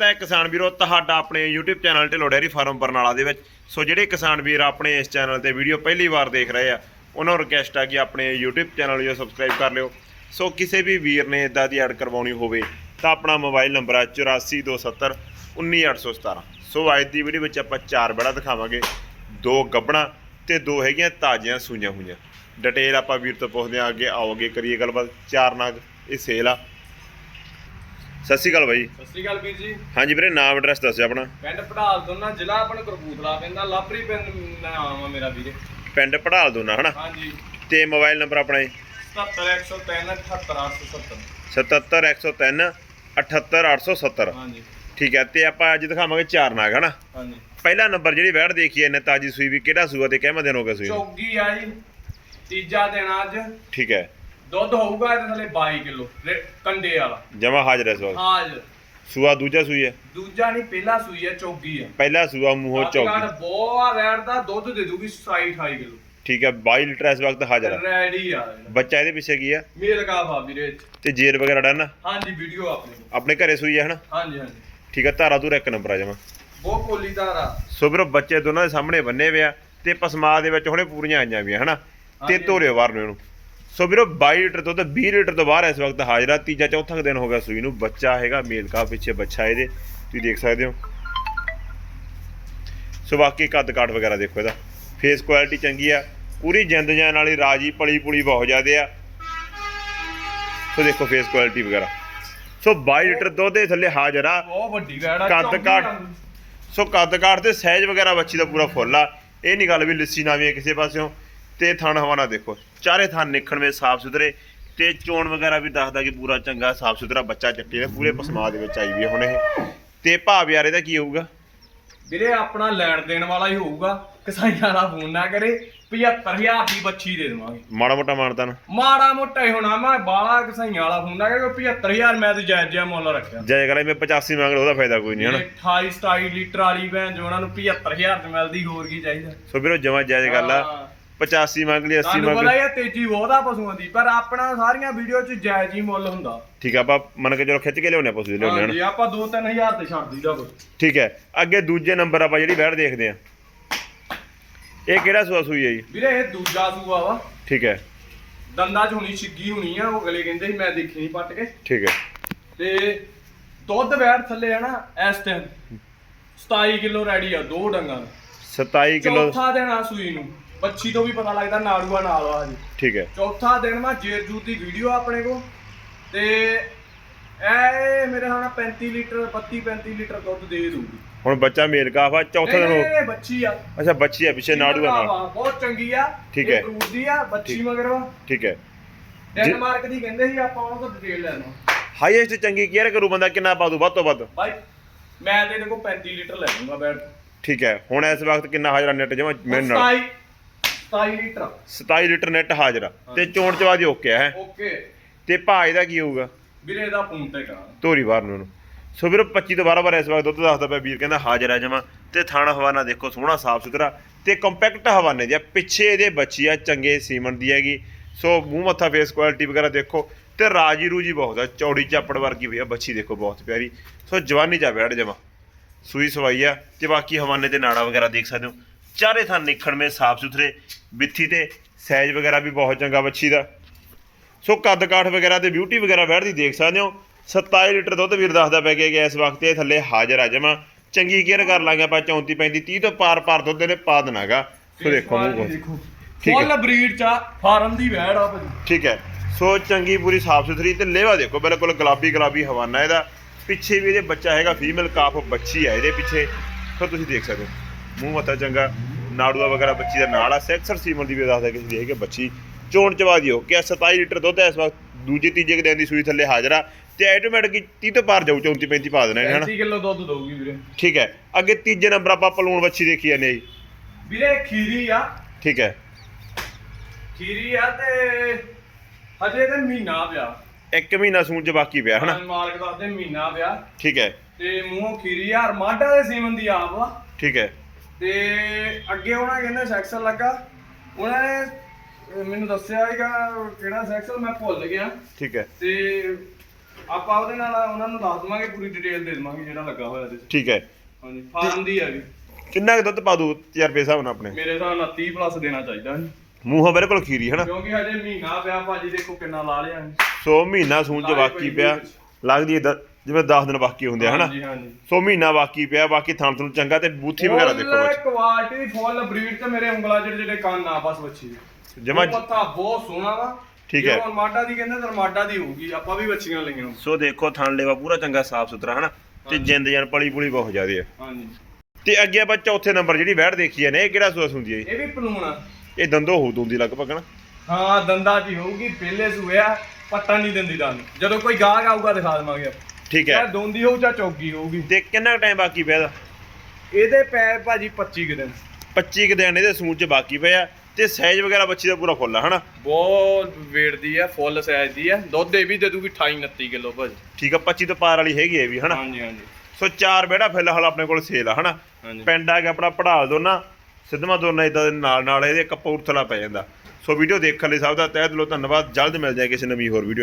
ਸਵਾਗਤ ਹੈ ਕਿਸਾਨ ਵੀਰੋ ਤੁਹਾਡਾ ਆਪਣੇ YouTube channel Dhillon dairy farm Barnala ਦੇ ਵਿੱਚ। ਸੋ ਜਿਹੜੇ ਕਿਸਾਨ ਵੀਰ ਆਪਣੇ ਇਸ ਚੈਨਲ ਤੇ ਵੀਡੀਓ ਪਹਿਲੀ ਵਾਰ ਦੇਖ ਰਹੇ ਆ, ਉਹਨਾਂ ਨੂੰ ਰਿਕਵੈਸਟ ਆ ਕਿ ਆਪਣੇ YouTube ਚੈਨਲ ਨੂੰ ਸਬਸਕ੍ਰਾਈਬ ਕਰ ਲਿਓ। ਸੋ ਕਿਸੇ ਵੀ ਵੀਰ ਨੇ ਇਦਾਂ ਦੀ ਐਡ ਕਰਵਾਉਣੀ ਹੋਵੇ ਤਾਂ ਆਪਣਾ ਮੋਬਾਈਲ ਨੰਬਰ ਹੈ 8427 19817 ਸੋ ਅੱਜ ਦੀ ਵੀਡੀਓ ਵਿੱਚ ਆਪਾਂ ਚਾਰ ਬੜਾ ਦਿਖਾਵਾਂਗੇ, ਦੋ ਗੱਬਣਾ ਤੇ ਦੋ ਹੈਗੀਆਂ ਤਾਜ਼ੀਆਂ ਸੂਈਆਂ ਹੋਈਆਂ ਡਿਟੇਲ ਆਪਾਂ ਵੀਰ ਤੋਂ ਪੁੱਛਦੇ ਹਾਂ, ਅੱਗੇ ਆਓਗੇ ਕਰੀਏ ਗੱਲਬਾਤ। ਚਾਰ ਨਾਗ, ਇਹ ਸੇਲ ਆ। ਸਤਿ ਸ਼੍ਰੀ ਅਕਾਲ ਬਾਈ। ਸਤਿ ਸ਼੍ਰੀ ਅਕਾਲ ਵੀਰ ਜੀ। ਹਾਂਜੀ ਵੀਰੇ ਨਾਮ ਐਡਰੈਸ ਦੱਸਿਓ ਆਪਣਾ। ਪਿੰਡ ਪੜਾਲ ਦੋਨਾ ਜ਼ਿਲ੍ਹਾ ਆਪਣਾ ਕਰਬੂਤਲਾ ਪੈਂਦਾ ਲਾਪਰੀ ਪਿੰਡ ਨਾਮ ਆ ਮੇਰਾ ਵੀਰੇ। ਪਿੰਡ ਪੜਾਲ ਦੋਨਾ ਹਨਾ? ਹਾਂਜੀ। ਤੇ ਮੋਬਾਈਲ ਨੰਬਰ ਆਪਣਾ ਹੈ 77103 78870 77103 78870 ਹਾਂਜੀ। ਠੀਕ ਹੈ ਤੇ ਆਪਾਂ ਅੱਜ ਦਿਖਾਵਾਂਗੇ ਚਾਰ ਨਾਗ ਹਨਾ? ਹਾਂਜੀ। ਪਹਿਲਾ ਨੰਬਰ ਜਿਹੜੀ ਵੈੜ ਦੇਖੀ ਇਹਨੇ ਤਾਜੀ ਸੂਈ ਵੀ ਕਿਹੜਾ ਸੂਆ ਤੇ ਕਿਹਮਾ ਦਿਨ ਹੋ ਗਿਆ ਸੂਈ? ਚੌਗੀ ਆ ਜੀ ਤੀਜਾ ਦਿਨ ਅੱਜ। ਠੀਕ ਹੈ। ਦੁੱਧ ਹੋਊਗਾ ਇਹਦੇ ਥੱਲੇ 22 ਕਿਲੋ ਕੰਡੇ ਵਾਲਾ। ਜਮਾ ਹਾਜ਼ਰ ਹੈ ਸਵਾਲ ਹਾਜ ਸੂਆ ਦੂਜਾ ਸੂਈ ਹੈ? ਦੂਜਾ ਨਹੀਂ ਪਹਿਲਾ ਸੂਈ ਹੈ ਚੌਗੀ ਆ ਪਹਿਲਾ ਸੂਆ ਮੂੰਹੋਂ ਚੌਕੀ ਬਹੁਤ ਰੈਡ ਦਾ ਦੁੱਧ ਦੇ ਦੂਗੀ 27 28 ਕਿਲੋ। ਠੀਕ ਹੈ 22 ਲੀਟਰ ਇਸ ਵਕਤ ਹਾਜ਼ਰ ਹੈ। ਰੈਡੀ ਆ। ਬੱਚਾ ਇਹਦੇ ਪਿੱਛੇ ਕੀ ਆ ਮੇਲ ਕਾਫ ਆ ਵੀਰੇ। ਤੇ ਜੇਰ ਵਗੈਰਾ ਡਨ? ਹਾਂਜੀ ਵੀਡੀਓ ਆਪਣੇ। ਆਪਣੇ ਘਰੇ ਸੂਈ ਹੈ ਹਨਾ? ਹਾਂਜੀ ਹਾਂਜੀ। ਠੀਕ ਹੈ ਧਾਰਾ ਧੂਰਾ ਇੱਕ ਨੰਬਰ ਆ ਜਮਾ। ਬਹੁਤ ਕੋਲੀ ਧਾਰਾ। ਸੋ ਵੀਰੋ ਬੱਚੇ ਦੋਨਾਂ ਦੇ ਸਾਹਮਣੇ ਬੰਨੇ ਹੋਏ ਆ ਤੇ ਪਸਮਾ ਦੇ ਵਿੱਚ ਹੁਣੇ ਪੂਰੀਆਂ ਆਈਆਂ ਵੀਆਂ ਹਨਾ? ਤੇ। ਧੋਰਿਓ ਬਾਹਰ ਨੂੰ ਇਹਨੂੰ। ਸੋ ਵੀਰੋ 22 ਲੀਟਰ ਤੋਂ ਤੇ 20 ਲੀਟਰ ਤੋਂ ਬਾਹਰ ਇਸ ਵਕਤ ਹਾਜ਼ਰਾ ਤੀਜਾ ਚੌਥਾ ਦਿਨ ਹੋ ਗਿਆ ਸੂਈ ਨੂੰ ਬੱਚਾ ਹੈਗਾ ਮੇਲ ਕਾ ਪਿੱਛੇ ਬੱਚਾ ਇਹਦੇ ਤੁਸੀਂ ਦੇਖ ਸਕਦੇ ਹੋ। ਸੋ ਬਾਕੀ ਕੱਦ ਕਾਠ ਵਗੈਰਾ ਦੇਖੋ ਇਹਦਾ। ਫੇਸ ਕੁਆਲਿਟੀ ਚੰਗੀ ਆ ਪੂਰੀ ਜਿੰਦ ਜਾਨ ਵਾਲੀ ਰਾਜੀ ਪਲੀ ਪੁਲੀ ਬਹੁਤ ਜ਼ਿਆਦੇ ਆ। ਸੋ ਦੇਖੋ ਫੇਸ ਕੁਆਲਿਟੀ ਵਗੈਰਾ। ਸੋ 22 ਲੀਟਰ ਦੁੱਧ ਦੇ ਥੱਲੇ ਹਾਜ਼ਰ। ਆ ਬਹੁਤ ਵੱਡੀ ਆ ਕੱਦ। ਰੰਗ। ਸੋ ਕੱਦ ਕਾਠ ਤੇ ਸਹਿਜ ਵਗੈਰਾ ਬੱਚੀ ਦਾ ਪੂਰਾ ਫੁੱਲ ਆ। ਇਹ ਨਹੀਂ ਗੱਲ ਵੀ ਲਿੱਸੀ ਨਾ ਵੀ ਕਿਸੇ ਪਾਸਿਓਂ। ਤੇ ਥਣ ਹਵਾਨਾ ਦੇਖੋ ਚਾਰੇ ਥਣ ਨਿਖਣਵੇਂ ਸਾਫ਼ ਸੁਥਰੇ ਤੇ ਚੋਣ ਵਗੈਰਾ ਵੀ ਦੱਸਦਾ ਕਿ ਪੂਰਾ ਚੰਗਾ ਸਾਫ਼ ਸੁਥਰਾ ਬੱਚਾ ਚੱਕੇ ਦਾ ਪੂਰੇ ਪਸਮਾ ਦੇ ਵਿੱਚ ਆਈ ਵੀ ਹੁਣ ਇਹ। ਤੇ ਭਾਵ ਯਾਰ ਇਹਦਾ ਕੀ ਹੋਊਗਾ? ਵੀਰੇ ਆਪਣਾ ਲੈਣ ਦੇਣ ਵਾਲਾ ਹੀ ਹੋਊਗਾ ਕਸਾਈਆਂ ਵਾਲਾ ਫੋਨ ਨਾ ਕਰੇ 75000 ਦੀ ਬੱਚੀ ਦੇ ਦੇਵਾਂਗੇ। ਮਾੜਾ ਮੋਟਾ ਮਾਨਤਾ ਨਾ। ਮਾੜਾ ਮੋਟਾ ਹੀ ਹੋਣਾ ਮੈਂ ਬਾਲਾ ਕਸਾਈਆਂ ਵਾਲਾ ਫੋਨ ਨਾ ਕਰੇ 75000 ਮੈਂ ਤੇ ਜਾਇਜ਼ ਜਿਹਾ ਮੁੱਲ ਰੱਖਿਆ। ਜੈ ਕਰਾਂ ਮੈਂ 85 ਮੰਗ ਲਓ ਉਹਦਾ ਫਾਇਦਾ ਕੋਈ ਨਹੀਂ ਹਨਾ ਇਹ 28 27 ਲੀਟਰ ਵਾਲੀ ਭੈਣ ਜੋ ਉਹਨਾਂ ਨੂੰ 75000 ਚ ਮਿਲਦੀ ਹੋਰ ਕੀ ਚਾਹੀਦਾ? ਸੋ ਵੀਰੋ ਜਮਾ ਜਾਇਜ਼ ਗੱਲ ਆ। 85 ਮੰਗ ਲਈ 80 ਤੁਹਾਨੂੰ ਮੰਗ ਪਤਾ ਲਈ। ਹੀ ਆ ਤੇਜ਼ੀ ਬਹੁਤ ਆ ਪਸ਼ੂਆਂ ਦੀ ਪਰ ਆਪਣਾ ਸਾਰੀਆਂ ਵੀਡੀਓ 'ਚ ਜਾਇਜ਼ ਹੀ ਮੁੱਲ ਹੁੰਦਾ। ਠੀਕ ਆ ਆਪਾਂ ਮੰਨ ਕੇ ਚਲੋ ਖਿੱਚ ਕੇ ਲਿਆਉਣੇ ਪਸ਼ੂ ਦੇ ਲਿਆਉਣੇ ਹਾਂਜੀ ਹਨਾ? ਆਪਾਂ 2-3000 ਤੇ ਛੱਡ ਦਈਦਾ ਕੋਈ। ਠੀਕ ਹੈ ਅੱਗੇ ਦੂਜੇ ਨੰਬਰ ਆਪਾਂ ਜਿਹੜੀ ਵੈੜ ਦੇਖਦੇ ਆ। ਇਹ ਕਿਹੜਾ ਸੂਆ ਸੂਈ ਹੈ ਜੀ? ਵੀਰੇ ਇਹ ਦੂਜਾ ਸੂਆ ਵਾ। ਠੀਕ ਹੈ। ਦੰਦਾਂ 'ਚ ਹੁਣੀ ਛਿੱਗੀ ਹੋਣੀ ਆ ਉਹ ਗਲੇ ਕਹਿੰਦੇ ਸੀ ਮੈਂ ਦੇਖੀ ਨਹੀਂ ਪੱਟ ਕੇ। ਠੀਕ ਹੈ। ਤੇ ਦੁੱਧ ਵੈੜ ਥੱਲੇ ਆ ਨਾ ਇਸ ਟਾਈਮ 27 ਕਿਲੋ ਰੈਡੀ ਆ ਦੋ ਡੰਗਾਂ ਦਾ। 27 ਕਿਲੋ ਚੌਥਾ ਆ ਸੂਈ ਨੂੰ। ਬੱਚੀ ਤੋਂ ਵੀ ਪਤਾ ਲੱਗਦਾ ਨਾੜੂਆ ਨਾਲ ਆ ਜੀ ਠੀਕ ਹੈ। ਚੌਥਾ ਦਿਨ ਮੈਂ ਜੇਰ ਜੂਤ ਦੀ ਵੀਡੀਓ ਆਪਣੇ ਕੋ ਤੇ ਇਹ ਮੇਰੇ ਹਾਣਾ 35 ਲੀਟਰ 32 35 ਲੀਟਰ ਦੁੱਧ ਦੇ ਦੂਗੀ ਹੁਣ ਬੱਚਾ ਮੇਲ ਕਾਫ ਆ ਚੌਥਾ ਦਿਨ ਹੋ ਇਹ ਬੱਚੀ ਆ। ਅੱਛਾ ਬੱਚੀ ਆ ਪਿੱਛੇ ਨਾੜੂਆ ਨਾਲ। ਬਹੁਤ ਚੰਗੀ ਆ ਠੀਕ ਹੈ। ਫਰੂਟ ਦੀ ਆ ਬੱਚੀ। ਮਗਰ। ਵਾ ਠੀਕ ਹੈ। ਡੈਨਮਾਰਕ ਦੀ ਕਹਿੰਦੇ ਸੀ ਆਪਾਂ ਉਹਨਾਂ ਤੋਂ ਡਿਟੇਲ ਲੈਣਾ ਹਾਈਐਸਟ ਚੰਗੀ ਕੇਅਰ ਕਰੂ ਬੰਦਾ ਕਿੰਨਾ ਪਾ ਦੂ ਵੱਧ ਤੋਂ ਵੱਧ? ਬਾਈ ਮੈਂ ਤੇ ਇਹਦੇ ਕੋਲ 35 ਲੀਟਰ ਲੈ ਲੂੰਗਾ ਬੈਠ। ਠੀਕ ਹੈ। ਹੁਣ ਇਸ ਵਕਤ ਕਿੰਨਾ ਹਾਜ਼ਰਾ ਨੈਟ ਜਮਾ ਮੇਰੇ ਨਾਲ 27 27 ਲੀਟਰ। 27 ਲੀਟਰ ਨੈਟ ਹਾਜ਼ਰਾ ਤੇ ਚੋਣ ਚਵਾਦੀ ਓਕੇ ਹੈ? ਓਕੇ। ਤੇ ਭਾਅ ਇਹਦਾ ਕੀ ਹੋਊਗਾ? ਵੀਰੇ ਇਹਦਾ ਫੋਨ ਤੇ ਕਰਾਂ। ਧੋਰੀ ਬਾਹਰ ਨੂੰ। ਸੋ ਵੀਰ 25 ਤੋਂ 12 ਵਾਰ ਇਸ ਵਕਤ ਦੁੱਧ ਦੱਸਦਾ ਪਿਆ ਵੀਰ ਕਹਿੰਦਾ ਹਾਜ਼ਰ ਹੈ ਜਮਾ। ਤੇ ਥਣ ਹਵਾਨਾ ਦੇਖੋ ਸੋਹਣਾ ਸਾਫ਼ ਸੁਥਰਾ। ਤੇ ਕੰਪੈਕਟ ਹਵਾਨੇ ਦੀ ਆ ਪਿੱਛੇ ਇਹਦੇ ਬੱਚੀ ਆ ਚੰਗੇ ਸੀਮਨ ਦੀ ਹੈਗੀ। ਸੋ ਮੂੰਹ ਮੱਥਾ ਫੇਸ ਕੁਆਲਿਟੀ ਵਗੈਰਾ ਦੇਖੋ। ਤੇ ਰਾਜੀ ਰੂਜੀ ਬਹੁਤ ਆ ਚੌੜੀ ਚਾਪੜ ਵਰਗੀ ਵੀ ਆ ਬੱਚੀ ਦੇਖੋ ਬਹੁਤ ਪਿਆਰੀ। ਸੋ ਜਵਾਨੀ ਜਾ ਬੈਠ ਜਮਾ। ਸੂਈ ਸਵਾਈ ਆ ਤੇ ਬਾਕੀ ਹਵਾਨੇ ਤੇ ਨਾੜਾ ਵਗੈਰਾ ਦੇਖ ਸਕਦੇ ਹੋ। ਚਾਰੇ ਥਾਂ ਨਿਖੜਵੇਂ ਸਾਫ਼ ਸੁਥਰੇ ਬਿੱਥੀ ਤੇ ਸਾਈਜ਼ ਵਗੈਰਾ ਵੀ ਬਹੁਤ ਚੰਗਾ ਬੱਚੀ ਦਾ। ਸੋ ਕੱਦ ਕਾਠ ਵਗੈਰਾ ਤੇ ਬਿਊਟੀ ਵਗੈਰਾ ਬੈਠਦੀ ਦੇਖ ਸਕਦੇ ਹੋ। 27 ਲੀਟਰ ਦੁੱਧ ਵੀਰ ਦੱਸਦਾ ਪੈ ਗਿਆ ਇਸ ਵਕਤ ਇਹ ਥੱਲੇ ਹਾਜ਼ਰ ਆ ਜਮਾ। ਚੰਗੀ ਕੇਅਰ ਕਰ ਲਾਂਗੇ ਆਪਾਂ 34 35 30 ਤੋਂ ਪਾਰ ਪਾਰ ਦੁੱਧ ਇਹਨੇ ਪਾ ਦੇਣਾਗਾ ਸੋ ਦੇਖੋ ਮੂੰਹ। ਫੁੱਲ ਬਰੀਡ ਚ ਫਾਰਮ ਦੀ ਵੈੜ ਆ ਭਾਜੀ। ਠੀਕ ਹੈ। ਸੋ ਚੰਗੀ ਪੂਰੀ ਸਾਫ਼ ਸੁਥਰੀ ਤੇ ਲੇਵਾ ਦੇਖੋ ਬਿਲਕੁਲ ਗੁਲਾਬੀ ਗੁਲਾਬੀ ਹਵਾਨਾ ਇਹਦਾ। ਪਿੱਛੇ ਵੀ ਇਹਦੇ ਬੱਚਾ ਹੈਗਾ ਫੀਮੇਲ ਕਾਫ ਬੱਚੀ ਹੈ ਇਹਦੇ ਪਿੱਛੇ। ਸੋ ਤੁਸੀਂ ਦੇਖ ਸਕਦੇ ਹੋ। ਮੂੰਹ ਮੱਥਾ ਚੰਗਾ। ਨਾੜੂਆ ਵਗੈਰਾ ਬੱਚੀ ਦਾ ਨਾਲ ਆ ਸੈਕਸਰ ਸੀਮਨ ਦੀ ਵੀ ਦੱਸਦਾ ਕਿਸੇ ਦੀ ਹੈ ਕਿ ਬੱਚੀ ਚੋਣ ਚਵਾ ਦਿਓ ਕਿ 27 ਲੀਟਰ ਦੁੱਧ ਇਸ ਵਕਤ ਦੂਜੇ ਤੀਜੇ ਦਿਨ ਦੀ ਸੂਈ ਥੱਲੇ ਹਾਜ਼ਰ ਆ ਤੇ ਆਟੋਮੈਟਿਕ 30 ਤੋਂ ਪਾਰ ਜਾਊ 34 35 ਪਾ ਦੇਣਾ ਹੈ 35 ਕਿਲੋ ਦੁੱਧ ਦਊਗੀ ਵੀਰੇ। ਠੀਕ ਹੈ ਅੱਗੇ ਤੀਜੇ ਨੰਬਰ ਆਪਾਂ ਪਲੂਣ ਬੱਚੀ ਦੇਖੀ ਜਾਂਦੇ ਜੀ। ਵੀਰੇ ਖੀਰੀ ਆ। ਠੀਕ ਹੈ। ਖੀਰੀ ਆ ਤੇ ਹਜੇ ਤੇ ਮਹੀਨਾ ਪਿਆ। ਇੱਕ ਮਹੀਨਾ ਸੂਣ ਚ ਬਾਕੀ ਪਿਆ ਹਨਾ? ਮਾਲਕ ਦੱਸਦੇ ਮਹੀਨਾ ਪਿਆ। ਠੀਕ ਹੈ। ਤੇ ਮੂੰਹੋਂ ਖੀਰੀ ਆ ਅਰਮਾਡਾ ਦੇ ਸੀਮਨ ਦੀ ਆਪ ਵਾ ਠੀਕ ਹੈ। ਤੇ ਅੱਗੇ ਉਹਨਾਂ ਕਹਿੰਦਾ ਸੈਕਸਲ ਲੱਗਾ। ਉਹਨਾਂ ਨੇ ਮੈਨੂੰ ਦੱਸਿਆ ਹੈਗਾ ਕਿਹੜਾ ਸੈਕਸਲ ਮੈਂ ਭੁੱਲ ਗਿਆ। ਠੀਕ ਹੈ। ਤੇ ਆਪਾਂ ਉਹਦੇ ਨਾਲ ਉਹਨਾਂ ਨੂੰ ਦੱਸ ਦਵਾਂਗੇ ਪੂਰੀ ਡਿਟੇਲ ਦੇ ਦਵਾਂਗੇ ਜਿਹੜਾ ਲੱਗਾ ਹੋਇਆ ਇਹਦੇ 'ਚ। ਠੀਕ ਹੈ। ਹਾਂਜੀ ਫਾਰਮ ਦੀ ਹੈਗੀ ਕਿੰਨਾ ਕੁ ਦੁੱਧ ਪਾ ਦੂ ਤਜਰਬੇ ਹਿਸਾਬ ਨਾਲ ਆਪਣੇ? ਮੇਰੇ ਹਿਸਾਬ ਨਾਲ 30 ਪਲੱਸ ਦੇਣਾ ਚਾਹੀਦਾ ਜੀ। ਮੂੰਹੋਂ ਬਿਲਕੁਲ ਖੀਰੀ ਹਨਾ? ਕਿਉਂਕਿ ਹਜੇ ਮਹੀਨਾ ਪਿਆ ਭਾਜੀ ਦੇਖੋ ਕਿੰਨਾ ਲਾ ਲਿਆ। ਸੋ ਮਹੀਨਾ ਸੂਣ ਚ ਬਾਕੀ ਪਿਆ। ਲੱਗਦੀ ਜਿਵੇਂ 10 ਦਿਨ ਬਾਕੀ ਹੁੰਦੇ ਆ ਹਨਾ? ਹਾਂਜੀ ਹਾਂਜੀ। ਸੋ ਮਹੀਨਾ ਬਾਕੀ ਪਿਆ ਬਾਕੀ ਥਣ ਥਣ ਚੰਗਾ ਤੇ ਬੂਥੀ ਵਗੈਰਾ ਦੇਖੋ ਬੱਚੇ ਕੁਆਲਿਟੀ ਫੁੱਲ ਬਰੀਡ ਤੇ ਮੇਰੇ ਉਂਗਲਾਂ ਜਿਹੜੇ ਜਿਹੜੇ ਕੰਨ ਆ ਬਸ ਬੱਚੀ ਜਮਾਂ ਉਹ ਮੱਥਾ ਬਹੁਤ ਸੋਹਣਾ ਵਾ। ਠੀਕ ਜੇ ਹੈ। ਹੁਣ ਮਾਡਾ ਦੀ ਕਹਿੰਦੇ ਤਾਂ ਮਾਡਾ ਦੀ ਹੋਊਗੀ ਆਪਾਂ ਵੀ ਬੱਚੀਆਂ ਲਈਆਂ ਸੋ ਦੇਖੋ ਥਣ ਲੇਵਾ ਪੂਰਾ ਚੰਗਾ ਸਾਫ਼ ਸੁਥਰਾ ਹਨਾ? ਤੇ। ਜਿੰਦ ਜਾਨ ਪਲੀ ਪੁਲੀ ਬਹੁਤ ਜ਼ਿਆਦੇ ਆ। ਹਾਂਜੀ। ਤੇ ਅੱਗੇ ਆਪਾਂ ਚੌਥੇ ਨੰਬਰ ਜਿਹੜੀ ਵੈੜ ਦੇਖੀ ਨੇ ਇਹ ਕਿਹੜਾ ਸੂਸ ਹੁੰਦੀ ਹੈ? ਇਹ ਵੀ ਪਲੂਣ ਆ। ਇਹ ਦੰਦੋ ਹੋ ਦੂੰਦੀ ਲਗਭਗ ਨਾ ਹਾਂ ਦੰਦਾ ਦੀ ਹੋਊਗੀ ਪਹਿਲੇ ਸੂਆ ਪੱਟਾ ਨਹੀਂ ਦਿੰਦੀ ਦੰਦ। ਜਦੋਂ ਕੋਈ ਗਾਹਕ ਆਊਗਾ ਦਿਖਾ ਦੇਵਾਂਗੇ ਆਪਾਂ। ਠੀਕ ਚਾਹੇ ਹੈ ਦੋਂਦੀ ਹੋਊ ਜਾਂ ਚੌਗੀ ਹੋਊਗੀ। ਤੇ ਕਿੰਨਾ ਟਾਈਮ ਬਾਕੀ ਪਿਆ ਇਹਦਾ? ਇਹਦੇ ਪੈਰ ਭਾਜੀ 25 ਕੁ ਦਿਨ। 25 ਕੁ ਦਿਨ ਇਹਦੇ ਸੂਣ ਚ ਬਾਕੀ ਪਿਆ। ਤੇ ਸਾਈਜ਼ ਵਗੈਰਾ ਬੱਚੀ ਦਾ ਪੂਰਾ ਫੁੱਲ ਆ ਹਨਾ? ਬਹੁਤ weight ਦੀ ਆ ਫੁੱਲ ਸਾਈਜ਼ ਦੀ ਆ। ਦੁੱਧ ਇਹ ਵੀ ਦੇ ਦੂਗੀ 28 29 ਕਿਲੋ ਭਾਜੀ। ਠੀਕ ਆ 25 ਤੋਂ ਪਾਰ ਵਾਲੀ ਹੈਗੀ ਇਹ ਵੀ ਹਨਾ? ਹਾਂਜੀ ਹਾਂਜੀ। ਸੋ ਚਾਰ ਬੇੜਾ ਫਿਲਹਾਲ ਆਪਣੇ ਕੋਲ ਸੇਲ ਆ ਹਨਾ? ਹਾਂਜੀ। ਪਿੰਡ ਆ ਕੇ ਆਪਣਾ ਪੜਾਲ ਦੋਨਾ ਸਿੱਧਵਾਂ ਦੋਨਾ ਇਦਾਂ ਦੇ ਨਾਲ ਨਾਲ ਇਹਦੇ ਕਪੂਰਥਲਾ ਪੈ ਜਾਂਦਾ। ਸੋ ਵੀਡੀਓ ਦੇਖਣ ਲਈ ਸਭ ਦਾ ਤਹਿ ਦਿਲੋਂ ਧੰਨਵਾਦ। ਜਲਦ ਮਿਲ ਜਾਏ ਕਿਸੇ ਨਵੀਂ ਹੋਰ ਵੀਡੀਓ